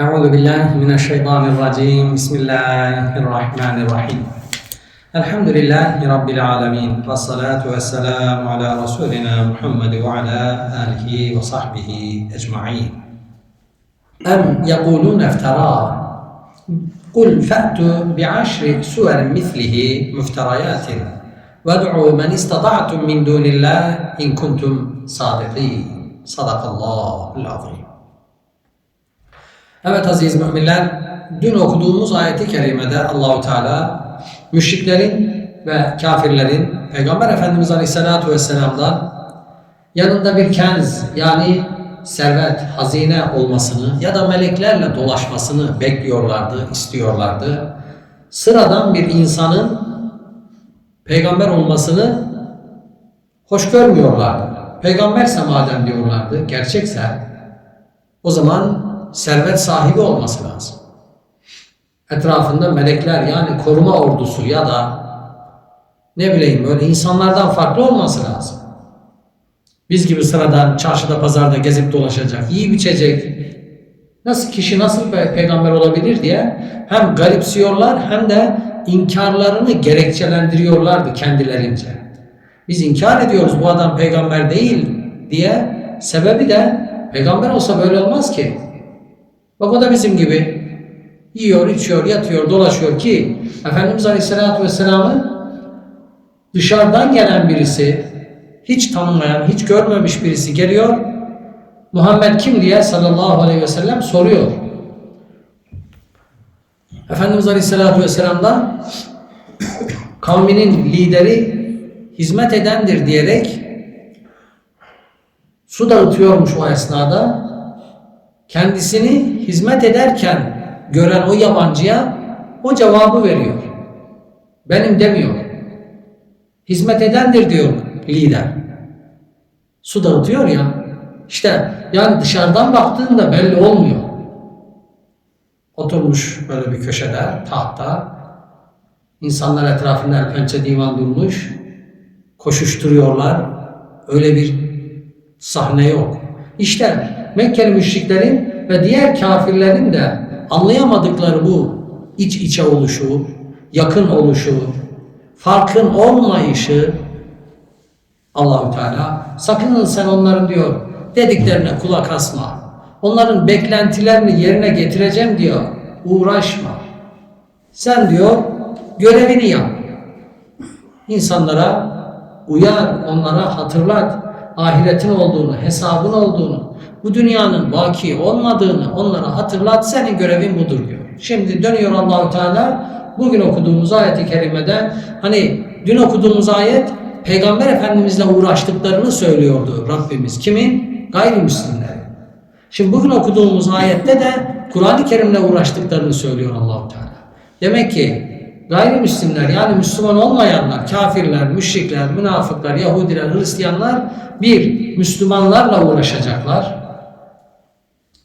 أعوذ بالله من الشيطان الرجيم. بسم الله الرحمن الرحيم. الحمد لله رب العالمين والصلاة والسلام على رسولنا محمد وعلى آله وصحبه أجمعين. أم يقولون افتراه؟ قل فأتوا بعشر سور مثله مفتريات وادعوا من استطعتم من دون الله إن كنتم صادقين. صدق الله العظيم. Evet aziz müminler, dün okuduğumuz ayeti kerimede Allahu Teala müşriklerin ve kafirlerin Peygamber Efendimiz Aleyhisselatü Vesselam'dan yanında bir kenz yani servet, hazine olmasını ya da meleklerle dolaşmasını bekliyorlardı, istiyorlardı. Sıradan bir insanın peygamber olmasını hoş görmüyorlardı. Peygamberse madem diyorlardı, gerçekse o zaman servet sahibi olması lazım. Etrafında melekler yani koruma ordusu ya da ne bileyim böyle insanlardan farklı olması lazım. Biz gibi sıradan çarşıda pazarda gezip dolaşacak, yiyip içecek, nasıl kişi nasıl pe- peygamber olabilir diye hem garipsiyorlar hem de inkarlarını gerekçelendiriyorlardı kendilerince. Biz inkar ediyoruz bu adam peygamber değil diye sebebi de peygamber olsa böyle olmaz ki. Bak o da bizim gibi yiyor, içiyor, yatıyor, dolaşıyor ki Efendimiz Aleyhisselatü Vesselam'ı dışarıdan gelen birisi, hiç tanımayan, hiç görmemiş birisi geliyor. Muhammed kim diye sallallahu aleyhi ve sellem soruyor. Efendimiz Aleyhisselatü Vesselam da kavminin lideri hizmet edendir diyerek su dağıtıyormuş o esnada kendisini hizmet ederken gören o yabancıya o cevabı veriyor. Benim demiyor. Hizmet edendir diyor lider. Su dağıtıyor ya. İşte yani dışarıdan baktığında belli olmuyor. Oturmuş böyle bir köşede, tahta. İnsanlar etrafında pençe divan durmuş. Koşuşturuyorlar. Öyle bir sahne yok. İşte Mekkeli müşriklerin ve diğer kafirlerin de anlayamadıkları bu iç içe oluşu, yakın oluşu, farkın olmayışı Allahü Teala sakın sen onların diyor dediklerine kulak asma. Onların beklentilerini yerine getireceğim diyor. Uğraşma. Sen diyor görevini yap. İnsanlara uyar, onlara hatırlat ahiretin olduğunu, hesabın olduğunu, bu dünyanın vaki olmadığını onlara hatırlat. Senin görevin budur diyor. Şimdi dönüyor Allahu Teala bugün okuduğumuz ayeti kerimede hani dün okuduğumuz ayet Peygamber Efendimizle uğraştıklarını söylüyordu Rabbimiz. Kimin? Gayrimüslimlerin. Şimdi bugün okuduğumuz ayette de Kur'an-ı Kerim'le uğraştıklarını söylüyor Allahu Teala. Demek ki gayrimüslimler yani Müslüman olmayanlar, kafirler, müşrikler, münafıklar, Yahudiler, Hristiyanlar bir, Müslümanlarla uğraşacaklar.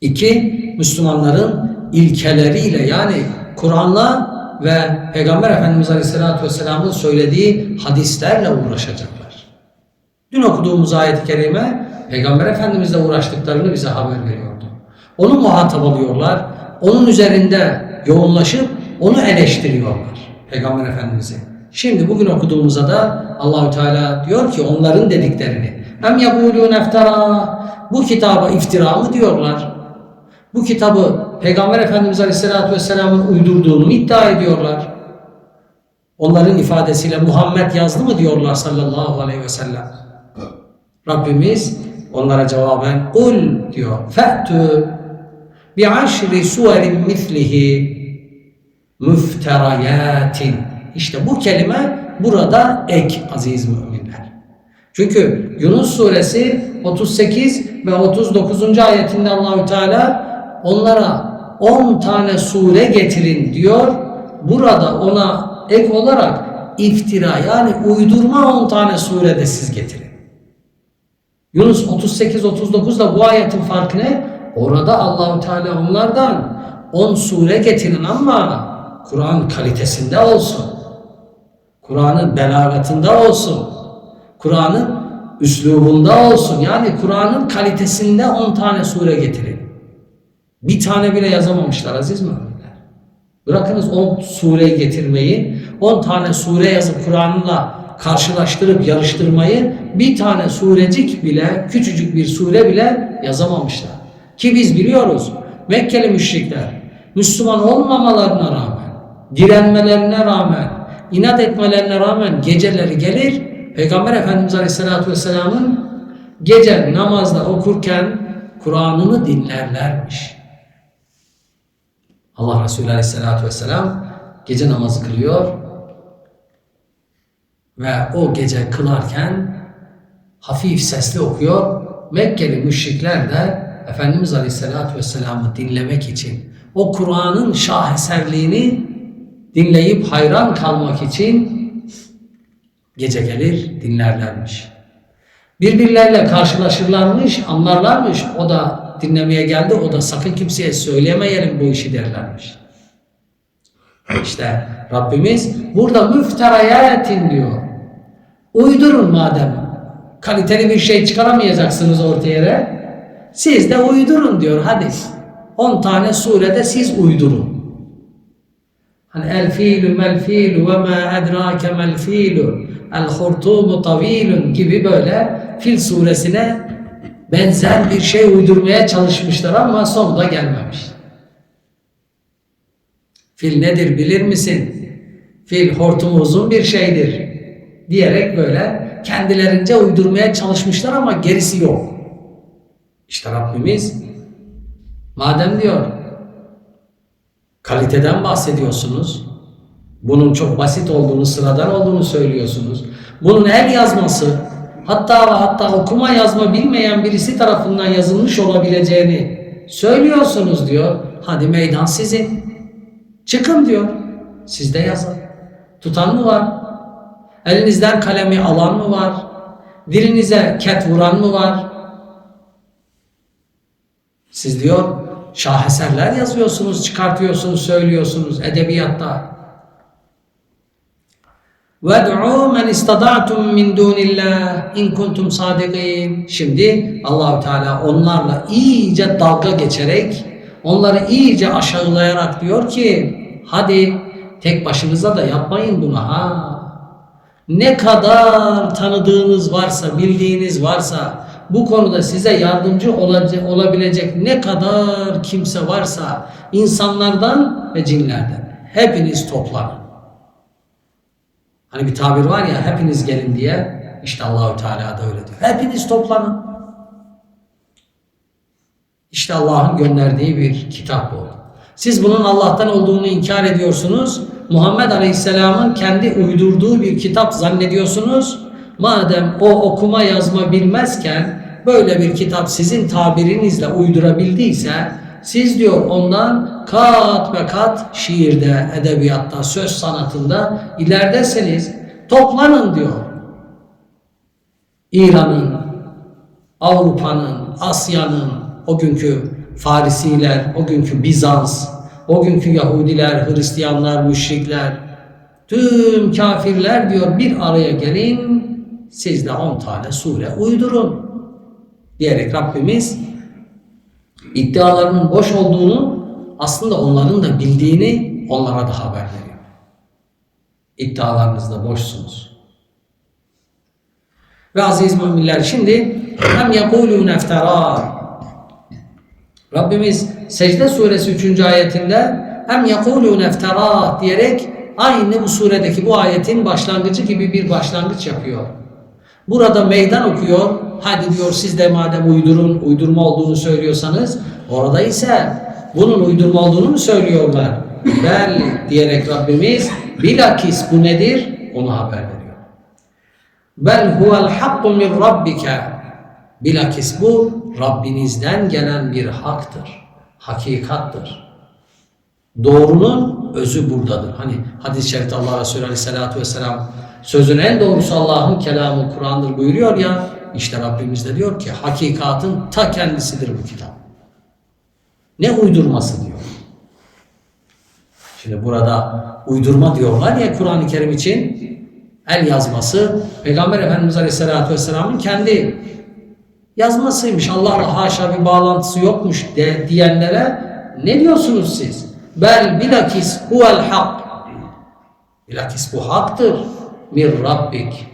İki, Müslümanların ilkeleriyle yani Kur'an'la ve Peygamber Efendimiz Aleyhisselatü Vesselam'ın söylediği hadislerle uğraşacaklar. Dün okuduğumuz ayet-i kerime Peygamber Efendimizle uğraştıklarını bize haber veriyordu. Onu muhatap alıyorlar, onun üzerinde yoğunlaşıp onu eleştiriyorlar Peygamber Efendimiz'i. Şimdi bugün okuduğumuzda da Allahü Teala diyor ki onların dediklerini hem yabulun eftara bu kitaba iftira mı diyorlar? Bu kitabı Peygamber Efendimiz Aleyhisselatü Vesselam'ın uydurduğunu iddia ediyorlar? Onların ifadesiyle Muhammed yazdı mı diyorlar sallallahu aleyhi ve sellem. Rabbimiz onlara cevaben kul diyor. Fe'tü bi aşri suverin mislihi müfterayatin. İşte bu kelime burada ek aziz müminler. Çünkü Yunus suresi 38 ve 39. ayetinde Allahü Teala onlara 10 tane sure getirin diyor. Burada ona ek olarak iftira yani uydurma 10 tane sure de siz getirin. Yunus 38-39 da bu ayetin farkı ne? Orada Allahü Teala onlardan 10 sure getirin ama Kur'an kalitesinde olsun. Kur'an'ın belagatında olsun. Kur'an'ın üslubunda olsun. Yani Kur'an'ın kalitesinde 10 tane sure getirin. Bir tane bile yazamamışlar aziz müminler. Bırakınız 10 sureyi getirmeyi, 10 tane sure yazıp Kur'an'la karşılaştırıp yarıştırmayı bir tane surecik bile, küçücük bir sure bile yazamamışlar. Ki biz biliyoruz Mekkeli müşrikler Müslüman olmamalarına rağmen, direnmelerine rağmen, inat etmelerine rağmen geceleri gelir Peygamber Efendimiz Aleyhisselatü Vesselam'ın gece namazda okurken Kur'an'ını dinlerlermiş. Allah Resulü Aleyhisselatü Vesselam gece namazı kılıyor ve o gece kılarken hafif sesli okuyor. Mekkeli müşrikler de Efendimiz Aleyhisselatü Vesselam'ı dinlemek için o Kur'an'ın şaheserliğini dinleyip hayran kalmak için gece gelir dinlerlermiş. Birbirleriyle karşılaşırlarmış, anlarlarmış. O da dinlemeye geldi, o da sakın kimseye söylemeyelim bu işi derlermiş. İşte Rabbimiz burada müfterayatin diyor. Uydurun madem. Kaliteli bir şey çıkaramayacaksınız ortaya. Siz de uydurun diyor hadi. 10 tane surede siz uydurun. Hani el fiilu mel fiilu ve ma edrake mel fiilu el hurtumu tavilun gibi böyle fil suresine benzer bir şey uydurmaya çalışmışlar ama sonunda gelmemiş. Fil nedir bilir misin? Fil hortumu uzun bir şeydir diyerek böyle kendilerince uydurmaya çalışmışlar ama gerisi yok. İşte Rabbimiz madem diyor kaliteden bahsediyorsunuz. Bunun çok basit olduğunu, sıradan olduğunu söylüyorsunuz. Bunun el yazması, hatta hatta okuma yazma bilmeyen birisi tarafından yazılmış olabileceğini söylüyorsunuz diyor. Hadi meydan sizin. Çıkın diyor. Siz de yazın. Tutan mı var? Elinizden kalemi alan mı var? Dilinize ket vuran mı var? Siz diyor şaheserler yazıyorsunuz, çıkartıyorsunuz, söylüyorsunuz edebiyatta. وَدْعُوا مَنْ اِسْتَدَعْتُمْ مِنْ دُونِ اللّٰهِ اِنْ كُنْتُمْ صَادِقِينَ Şimdi Allahü Teala onlarla iyice dalga geçerek, onları iyice aşağılayarak diyor ki, hadi tek başınıza da yapmayın bunu ha. Ne kadar tanıdığınız varsa, bildiğiniz varsa, bu konuda size yardımcı olabilecek ne kadar kimse varsa insanlardan ve cinlerden hepiniz toplanın. Hani bir tabir var ya hepiniz gelin diye işte Allahü Teala da öyle diyor. Hepiniz toplanın. İşte Allah'ın gönderdiği bir kitap bu. Siz bunun Allah'tan olduğunu inkar ediyorsunuz. Muhammed Aleyhisselam'ın kendi uydurduğu bir kitap zannediyorsunuz. Madem o okuma yazma bilmezken böyle bir kitap sizin tabirinizle uydurabildiyse siz diyor ondan kat ve kat şiirde, edebiyatta, söz sanatında ileridesiniz. Toplanın diyor. İran'ın, Avrupa'nın, Asya'nın, o günkü Farisiler, o günkü Bizans, o günkü Yahudiler, Hristiyanlar, müşrikler, tüm kafirler diyor bir araya gelin, siz de on tane sure uydurun diyerek Rabbimiz iddialarının boş olduğunu aslında onların da bildiğini onlara da haber veriyor. İddialarınızda boşsunuz. Ve aziz müminler şimdi hem yakulun eftara Rabbimiz Secde suresi 3. ayetinde hem yakulun eftara diyerek aynı bu suredeki bu ayetin başlangıcı gibi bir başlangıç yapıyor. Burada meydan okuyor. Hadi diyor siz de madem uydurun, uydurma olduğunu söylüyorsanız orada ise bunun uydurma olduğunu mu söylüyorlar? Bel diyerek Rabbimiz bilakis bu nedir? Onu haber veriyor. Bel huvel hakku min rabbike bilakis bu Rabbinizden gelen bir haktır. Hakikattır. Doğrunun özü buradadır. Hani hadis-i şerifte Allah Resulü Aleyhisselatü Vesselam sözün en doğrusu Allah'ın kelamı Kur'an'dır buyuruyor ya işte Rabbimiz de diyor ki hakikatın ta kendisidir bu kitap. Ne uydurması diyor. Şimdi burada uydurma diyorlar ya Kur'an-ı Kerim için el yazması Peygamber Efendimiz Aleyhisselatü Vesselam'ın kendi yazmasıymış. Allah'la haşa bir bağlantısı yokmuş de, diyenlere Ne diyorsunuz siz? Bel bilakis huvel hak. Bilakis bu haktır. Mir Rabbik.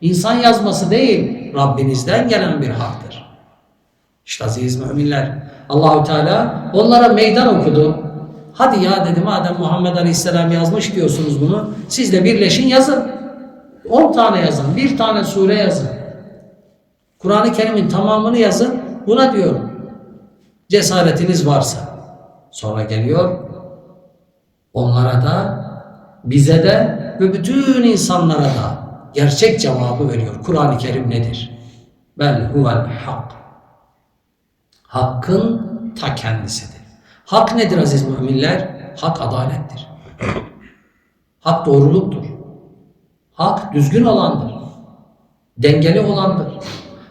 İnsan yazması değil, Rabbinizden gelen bir haktır. İşte aziz müminler, Allahü Teala onlara meydan okudu. Hadi ya dedi madem Muhammed Aleyhisselam yazmış diyorsunuz bunu, siz de birleşin yazın. 10 tane yazın, bir tane sure yazın. Kur'an-ı Kerim'in tamamını yazın, buna diyorum. Cesaretiniz varsa. Sonra geliyor, onlara da, bize de ve bütün insanlara da gerçek cevabı veriyor. Kur'an-ı Kerim nedir? Bel huvel hak. Hakkın ta kendisidir. Hak nedir aziz müminler? Hak adalettir. Hak doğruluktur. Hak düzgün olandır. Dengeli olandır.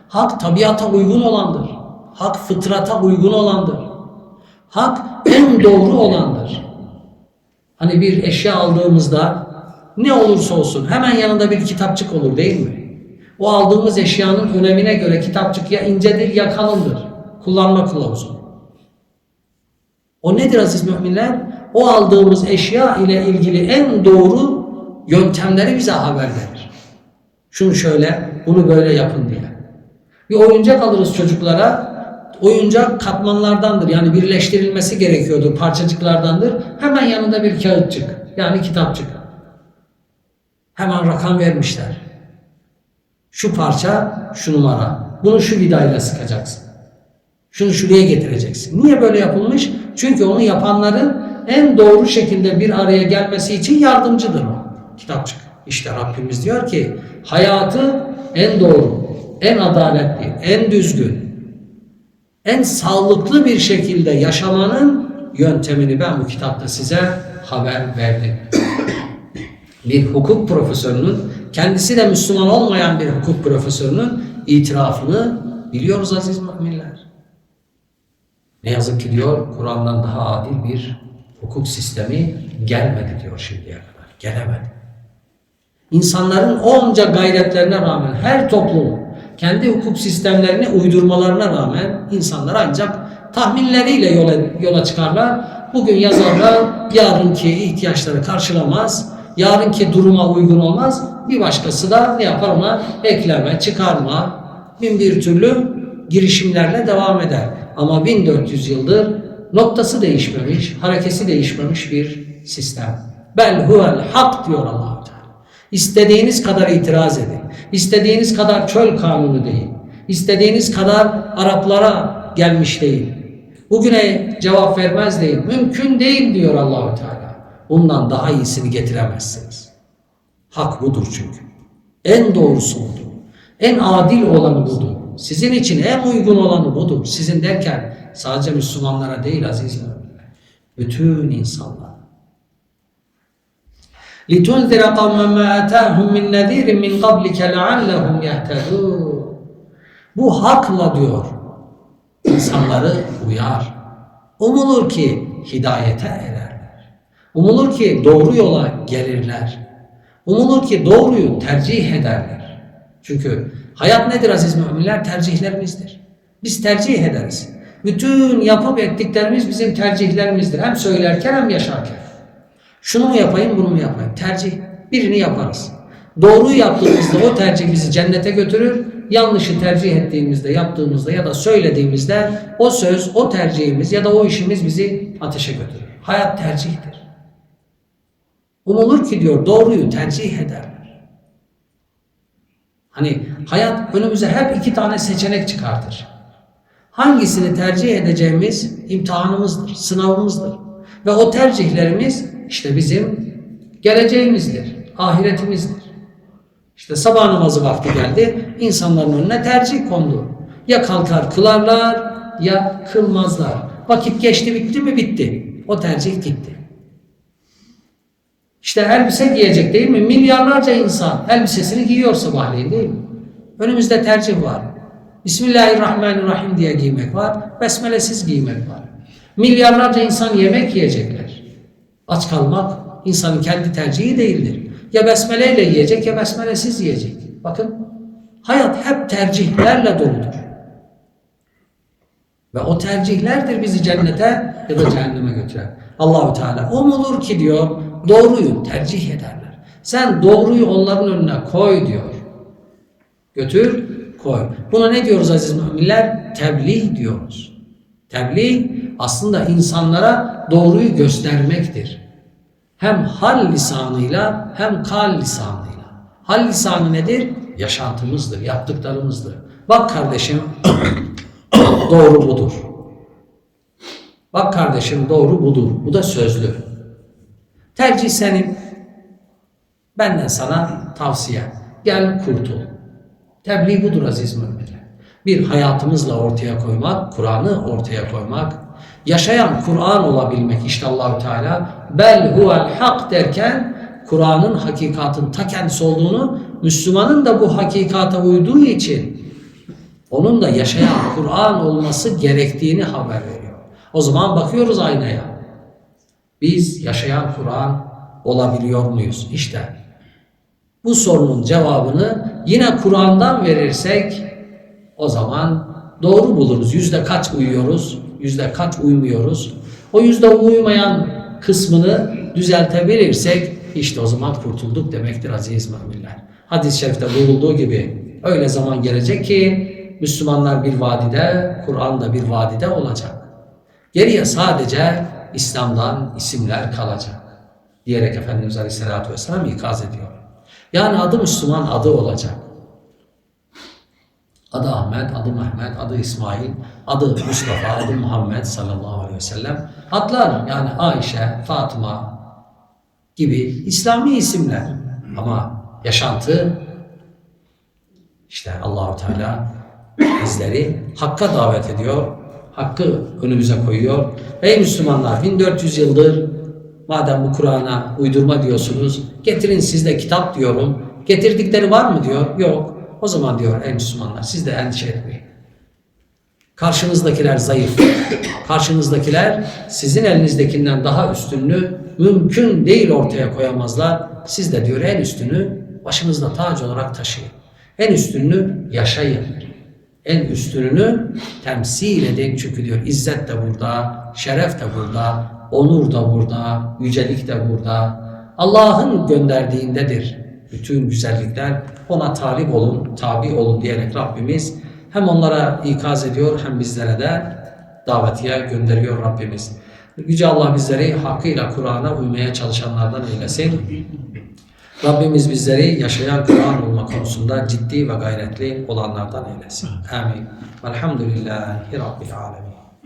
Hak tabiata uygun olandır. Hak fıtrata uygun olandır. Hak en doğru olandır. Hani bir eşya aldığımızda ne olursa olsun hemen yanında bir kitapçık olur değil mi? O aldığımız eşyanın önemine göre kitapçık ya incedir ya kalındır. Kullanma kılavuzu. O nedir aziz müminler? O aldığımız eşya ile ilgili en doğru yöntemleri bize haber verir. Şunu şöyle, bunu böyle yapın diye. Bir oyuncak alırız çocuklara. Oyuncak katmanlardandır. Yani birleştirilmesi gerekiyordur. Parçacıklardandır. Hemen yanında bir kağıtçık. Yani kitapçık. Hemen rakam vermişler. Şu parça, şu numara. Bunu şu vidayla sıkacaksın. Şunu şuraya getireceksin. Niye böyle yapılmış? Çünkü onu yapanların en doğru şekilde bir araya gelmesi için yardımcıdır o. Kitapçık. İşte Rabbimiz diyor ki hayatı en doğru, en adaletli, en düzgün, en sağlıklı bir şekilde yaşamanın yöntemini ben bu kitapta size haber verdim. bir hukuk profesörünün, kendisi de Müslüman olmayan bir hukuk profesörünün itirafını biliyoruz aziz müminler. Ne yazık ki diyor Kur'an'dan daha adil bir hukuk sistemi gelmedi diyor şimdiye kadar. Gelemedi. İnsanların onca gayretlerine rağmen her toplum kendi hukuk sistemlerini uydurmalarına rağmen insanlar ancak tahminleriyle yola, yola çıkarlar. Bugün yazarlar yarınki ihtiyaçları karşılamaz, yarınki duruma uygun olmaz. Bir başkası da ne yapar ona ekleme, çıkarma, bin bir türlü girişimlerle devam eder. Ama 1400 yıldır noktası değişmemiş, harekesi değişmemiş bir sistem. Bel huvel hak diyor allah. İstediğiniz kadar itiraz edin. İstediğiniz kadar çöl kanunu değil. İstediğiniz kadar Araplara gelmiş değil. Bugüne cevap vermez değil. Mümkün değil diyor Allahü Teala. Bundan daha iyisini getiremezsiniz. Hak budur çünkü. En doğrusu budur. En adil olanı budur. Sizin için en uygun olanı budur. Sizin derken sadece Müslümanlara değil aziz. Bütün insanlar. لِتُنْذِرَ قَوْمًا مَا أَتَاهُمْ مِنْ نَذ۪يرٍ مِنْ قَبْلِكَ لَعَلَّهُمْ يَهْتَدُونَ Bu hakla diyor insanları uyar. Umulur ki hidayete ererler. Umulur ki doğru yola gelirler. Umulur ki doğruyu tercih ederler. Çünkü hayat nedir aziz müminler? Tercihlerimizdir. Biz tercih ederiz. Bütün yapıp ettiklerimiz bizim tercihlerimizdir. Hem söylerken hem yaşarken. Şunu mu yapayım, bunu mu yapayım? Tercih. Birini yaparız. Doğruyu yaptığımızda o tercih bizi cennete götürür. Yanlışı tercih ettiğimizde, yaptığımızda ya da söylediğimizde o söz, o tercihimiz ya da o işimiz bizi ateşe götürür. Hayat tercihtir. Umulur ki diyor doğruyu tercih ederler. Hani hayat önümüze hep iki tane seçenek çıkartır. Hangisini tercih edeceğimiz imtihanımızdır, sınavımızdır. Ve o tercihlerimiz işte bizim geleceğimizdir, ahiretimizdir. İşte sabah namazı vakti geldi, insanların önüne tercih kondu. Ya kalkar kılarlar ya kılmazlar. Vakit geçti bitti mi bitti. O tercih gitti. İşte elbise giyecek değil mi? Milyarlarca insan elbisesini giyiyor sabahleyin değil mi? Önümüzde tercih var. Bismillahirrahmanirrahim diye giymek var. Besmelesiz giymek var. Milyarlarca insan yemek yiyecekler. Aç kalmak insanın kendi tercihi değildir. Ya besmeleyle yiyecek ya besmelesiz yiyecek. Bakın hayat hep tercihlerle doludur. Ve o tercihlerdir bizi cennete ya da cehenneme götüren. Allahu Teala o mu olur ki diyor doğruyu tercih ederler. Sen doğruyu onların önüne koy diyor. Götür, koy. Buna ne diyoruz aziz müminler? Tebliğ diyoruz. Tebliğ aslında insanlara doğruyu göstermektir. Hem hal lisanıyla hem kal lisanıyla. Hal lisanı nedir? Yaşantımızdır, yaptıklarımızdır. Bak kardeşim, doğru budur. Bak kardeşim doğru budur. Bu da sözlü. Tercih senin. Benden sana tavsiye. Gel kurtul. Tebliğ budur aziz müminler. Bir hayatımızla ortaya koymak, Kur'an'ı ortaya koymak, yaşayan Kur'an olabilmek işte Allahu Teala bel huvel hak derken Kur'an'ın hakikatın ta kendisi olduğunu, Müslümanın da bu hakikata uyduğu için onun da yaşayan Kur'an olması gerektiğini haber veriyor. O zaman bakıyoruz aynaya. Biz yaşayan Kur'an olabiliyor muyuz? İşte bu sorunun cevabını yine Kur'an'dan verirsek o zaman doğru buluruz. Yüzde kaç uyuyoruz, yüzde kaç uymuyoruz. O yüzde uymayan kısmını düzeltebilirsek işte o zaman kurtulduk demektir aziz müminler. Hadis-i şerifte buyurulduğu gibi öyle zaman gelecek ki Müslümanlar bir vadide, Kur'an da bir vadide olacak. Geriye sadece İslam'dan isimler kalacak. Diyerek Efendimiz Aleyhisselatü Vesselam ikaz ediyor. Yani adı Müslüman adı olacak. Adı Ahmet, adı Mehmet, adı İsmail, adı Mustafa, adı Muhammed sallallahu aleyhi ve sellem. Adlar yani Ayşe, Fatıma gibi İslami isimler. Ama yaşantı işte Allahu Teala bizleri hakka davet ediyor. Hakkı önümüze koyuyor. Ey Müslümanlar 1400 yıldır madem bu Kur'an'a uydurma diyorsunuz getirin siz de kitap diyorum. Getirdikleri var mı diyor. Yok. O zaman diyor ey Müslümanlar siz de endişe etmeyin. Karşınızdakiler zayıf. Karşınızdakiler sizin elinizdekinden daha üstünlüğü mümkün değil ortaya koyamazlar. Siz de diyor en üstünü başınızda tac olarak taşıyın. En üstününü yaşayın. En üstününü temsil edin. Çünkü diyor izzet de burada, şeref de burada, onur da burada, yücelik de burada. Allah'ın gönderdiğindedir. Bütün güzellikler ona talip olun, tabi olun diyerek Rabbimiz hem onlara ikaz ediyor hem bizlere de davetiye gönderiyor Rabbimiz. Yüce Allah bizleri hakkıyla Kur'an'a uymaya çalışanlardan eylesin. Rabbimiz bizleri yaşayan Kur'an olma konusunda ciddi ve gayretli olanlardan eylesin. Amin. Velhamdülillahi Rabbil Alemin.